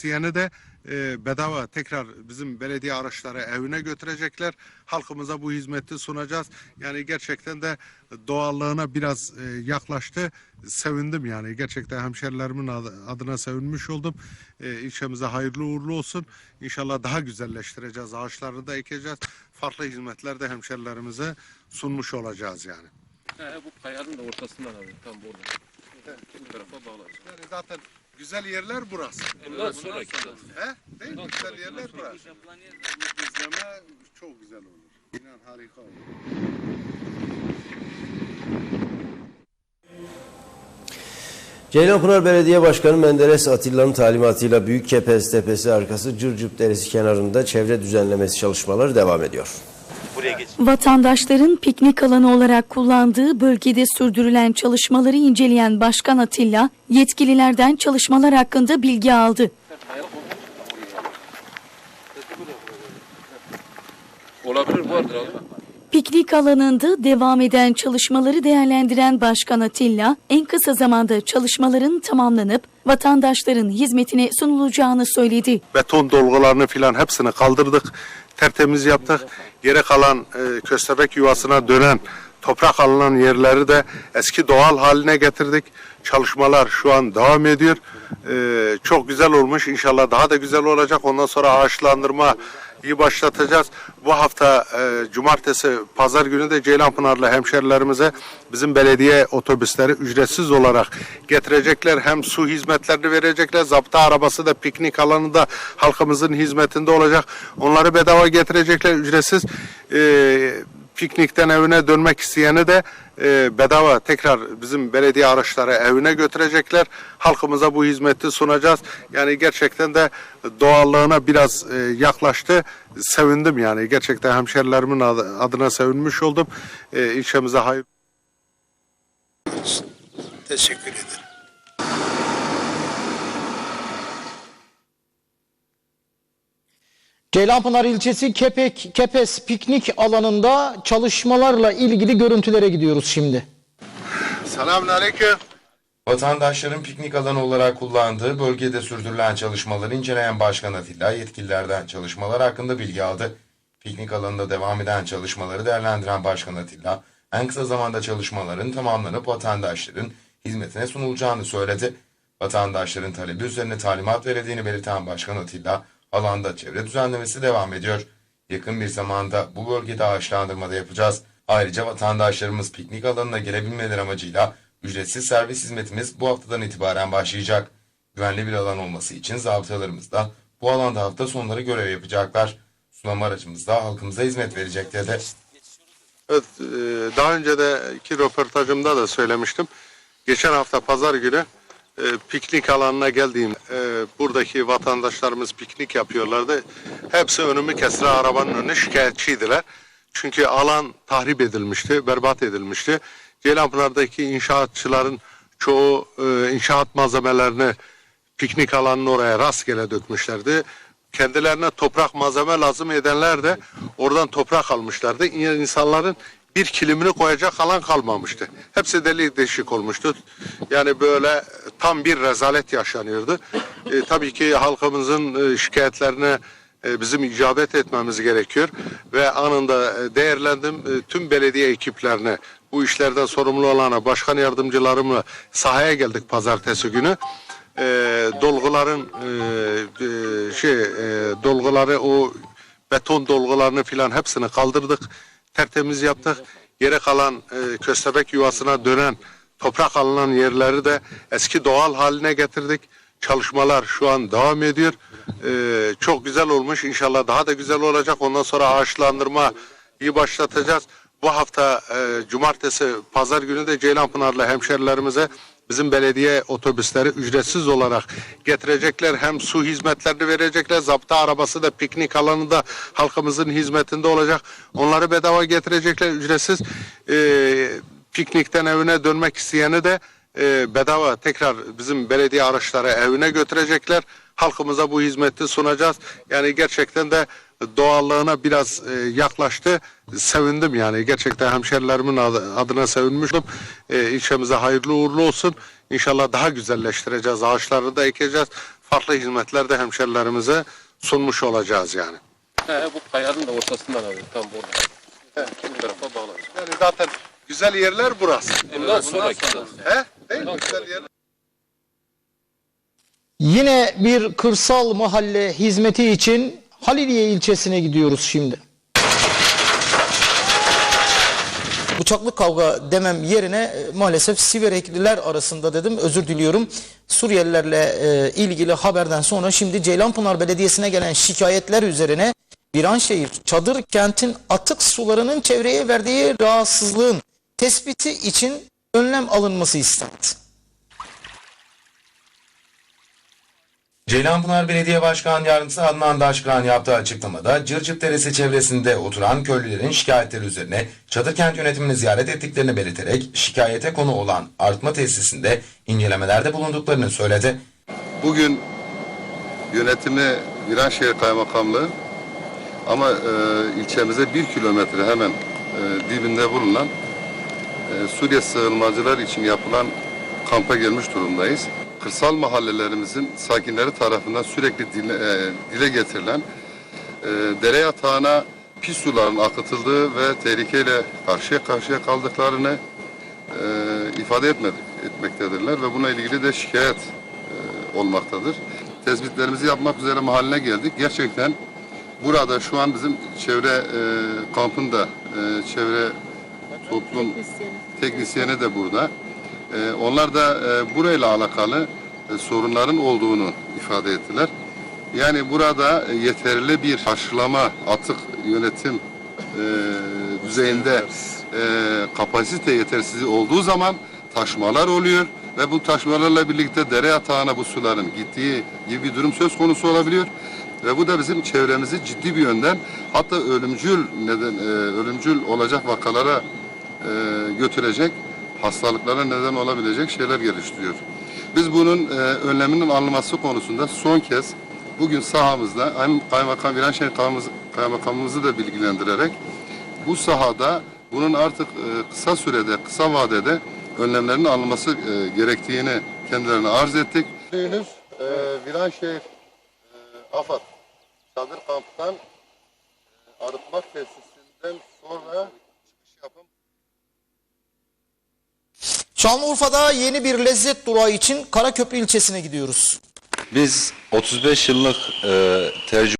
İsteyene de e, bedava tekrar bizim belediye araçları evine götürecekler. Halkımıza bu hizmeti sunacağız. Yani gerçekten de doğallığına biraz e, yaklaştı. Sevindim yani. Gerçekten hemşerilerimin adı- adına sevinmiş oldum. E, ilçemize hayırlı uğurlu olsun. İnşallah daha güzelleştireceğiz. Ağaçları da ekeceğiz. Farklı hizmetler de hemşerilerimize sunmuş olacağız yani. He, bu kayanın da ortasından abi tam burada. Bu tarafa bağlarız. Yani zaten güzel yerler burası. Bundan sonraki He? Değil mi? Güzel yerler burası. İzleme çok güzel olur. İnan harika olur. Ceylanpınar Belediye Başkanı Menderes Atilla'nın talimatıyla Büyük Kepez Tepesi arkası Cırcıp Deresi kenarında çevre düzenlemesi çalışmaları devam ediyor. Vatandaşların piknik alanı olarak kullandığı bölgede sürdürülen çalışmaları inceleyen Başkan Atilla, yetkililerden çalışmalar hakkında bilgi aldı. Olabilir vardır abi. Piknik alanında devam eden çalışmaları değerlendiren Başkan Atilla, en kısa zamanda çalışmaların tamamlanıp vatandaşların hizmetine sunulacağını söyledi. Beton dolgularını filan hepsini kaldırdık. Tertemiz yaptık. Geri kalan e, köstebek yuvasına dönen toprak alınan yerleri de eski doğal haline getirdik. Çalışmalar şu an devam ediyor. E, çok güzel olmuş. İnşallah daha da güzel olacak. Ondan sonra ağaçlandırma iyi başlatacağız. Bu hafta e, cumartesi, pazar günü de Ceylanpınarlı hemşerilerimize bizim belediye otobüsleri ücretsiz olarak getirecekler. Hem su hizmetlerini verecekler. Zapta arabası da piknik alanı da halkımızın hizmetinde olacak. Onları bedava getirecekler ücretsiz. E, piknikten evine dönmek isteyeni de e, bedava tekrar bizim belediye araçları evine götürecekler. Halkımıza bu hizmeti sunacağız. Yani gerçekten de doğallığına biraz e, yaklaştı. Sevindim yani. Gerçekten hemşerilerimin adı- adına sevinmiş oldum. E, ilçemize hayır. Teşekkür ederim. Ceylanpınar ilçesi Kepek, Kepes piknik alanında çalışmalarla ilgili görüntülere gidiyoruz şimdi. Selamun aleyküm. Vatandaşların piknik alanı olarak kullandığı bölgede sürdürülen çalışmaları inceleyen Başkan Atilla yetkililerden çalışmalar hakkında bilgi aldı. Piknik alanında devam eden çalışmaları değerlendiren Başkan Atilla, en kısa zamanda çalışmaların tamamlanıp vatandaşların hizmetine sunulacağını söyledi. Vatandaşların talebi üzerine talimat verildiğini belirten Başkan Atilla, alanda çevre düzenlemesi devam ediyor. Yakın bir zamanda bu bölgede ağaçlandırma da yapacağız. Ayrıca vatandaşlarımız piknik alanına gelebilmeleri amacıyla ücretsiz servis hizmetimiz bu haftadan itibaren başlayacak. Güvenli bir alan olması için zabıtalarımız da bu alanda hafta sonları görev yapacaklar. Sulama aracımız da halkımıza hizmet verecek dedi. Evet, e, daha önce de iki röportajımda da söylemiştim. Geçen hafta pazar günü e, piknik alanına geldiğim e, buradaki vatandaşlarımız piknik yapıyorlardı. Hepsi önümü kesre arabanın önüne şikayetçiydiler. Çünkü alan tahrip edilmişti, berbat edilmişti. Ceylanpınar'daki inşaatçıların çoğu e, inşaat malzemelerini piknik alanının oraya rastgele dökmüşlerdi. Kendilerine toprak malzeme lazım edenler de oradan toprak almışlardı. İn- İnsanların bir kilimini koyacak alan kalmamıştı. Hepsi delik deşik olmuştu. Yani böyle tam bir rezalet yaşanıyordu. E, tabii ki halkımızın e, şikayetlerine e, bizim icabet etmemiz gerekiyor ve anında e, değerlendim tüm belediye ekiplerine bu işlerden sorumlu olana başkan yardımcılarımla sahaya geldik pazartesi günü e, dolguların e, şey e, dolguları o beton dolgularını filan hepsini kaldırdık. Tertemiz yaptık. Geri kalan e, köstebek yuvasına dönen toprak alınan yerleri de eski doğal haline getirdik. Çalışmalar şu an devam ediyor. E, çok güzel olmuş. İnşallah daha da güzel olacak. Ondan sonra ağaçlandırma iyi başlatacağız. Bu hafta e, cumartesi, pazar günü de Ceylanpınarlı hemşerilerimize bizim belediye otobüsleri ücretsiz olarak getirecekler. Hem su hizmetlerini verecekler. Zapta arabası da piknik alanı da halkımızın hizmetinde olacak. Onları bedava getirecekler ücretsiz. Ee, piknikten evine dönmek isteyeni de e, bedava tekrar bizim belediye araçları evine götürecekler. Halkımıza bu hizmeti sunacağız. Yani gerçekten de doğallığına biraz e, yaklaştı. Sevindim yani. Gerçekten hemşerilerimin adı- adına sevinmiştim. E, ilçemize hayırlı uğurlu olsun. İnşallah daha güzelleştireceğiz. Ağaçları da ekeceğiz. farklı hizmetler de hemşerilerimize sunmuş olacağız yani. He, bu kayanın da ortasından abi. Tam burada. Bu tarafa bağlanır. Yani zaten güzel yerler burası. Bundan sonraki. He? Değil mi? Güzel yerler. Yine bir kırsal mahalle hizmeti için Haliliye ilçesine gidiyoruz şimdi. Bıçaklı kavga demem yerine e, maalesef Siverekliler arasında dedim özür diliyorum. Suriyelilerle e, ilgili haberden sonra şimdi Ceylanpınar Belediyesi'ne gelen şikayetler üzerine Viranşehir Çadır kentin atık sularının çevreye verdiği rahatsızlığın tespiti için önlem alınması istendi. Ceylanpınar Belediye Başkan Yardımcısı Adnan Daşkıran yaptığı açıklamada Cırcıp Deresi çevresinde oturan köylülerin şikayetleri üzerine Çadırkent yönetimini ziyaret ettiklerini belirterek şikayete konu olan artma tesisinde incelemelerde bulunduklarını söyledi. Bugün yönetimi Viranşehir Kaymakamlığı ama e, ilçemize bir kilometre hemen e, dibinde bulunan e, Suriye sığınmacılar için yapılan kampa gelmiş durumdayız. Kırsal mahallelerimizin sakinleri tarafından sürekli dile, e, dile getirilen e, dere yatağına pis suların akıtıldığı ve tehlikeyle karşıya karşıya kaldıklarını e, ifade etmedik, etmektedirler ve buna ilgili de şikayet e, olmaktadır. Tespitlerimizi yapmak üzere mahalline geldik. Gerçekten burada şu an bizim çevre e, kampında e, çevre toplum teknisyeni de burada. E, onlar da e, burayla alakalı e, sorunların olduğunu ifade ettiler. Yani burada e, yeterli bir karşılama atık yönetim e, düzeyinde e, kapasite yetersizliği olduğu zaman taşmalar oluyor ve bu taşmalarla birlikte dere yatağına bu suların gittiği gibi bir durum söz konusu olabiliyor. Ve bu da bizim çevremizi ciddi bir yönden hatta ölümcül neden e, ölümcül olacak vakalara e, götürecek hastalıklara neden olabilecek şeyler geliştiriyor. Biz bunun e, önleminin alınması konusunda son kez bugün sahamızda hem Kaymakam Viranşehir Kaymakam- Kaymakamımızı da bilgilendirerek bu sahada bunun artık e, kısa sürede, kısa vadede önlemlerin alınması e, gerektiğini kendilerine arz ettik. Henüz e, Viranşehir e, AFAD çadır kamptan Şanlıurfa'da yeni bir lezzet durağı için Karaköprü ilçesine gidiyoruz. Biz 35 yıllık e, tecrübe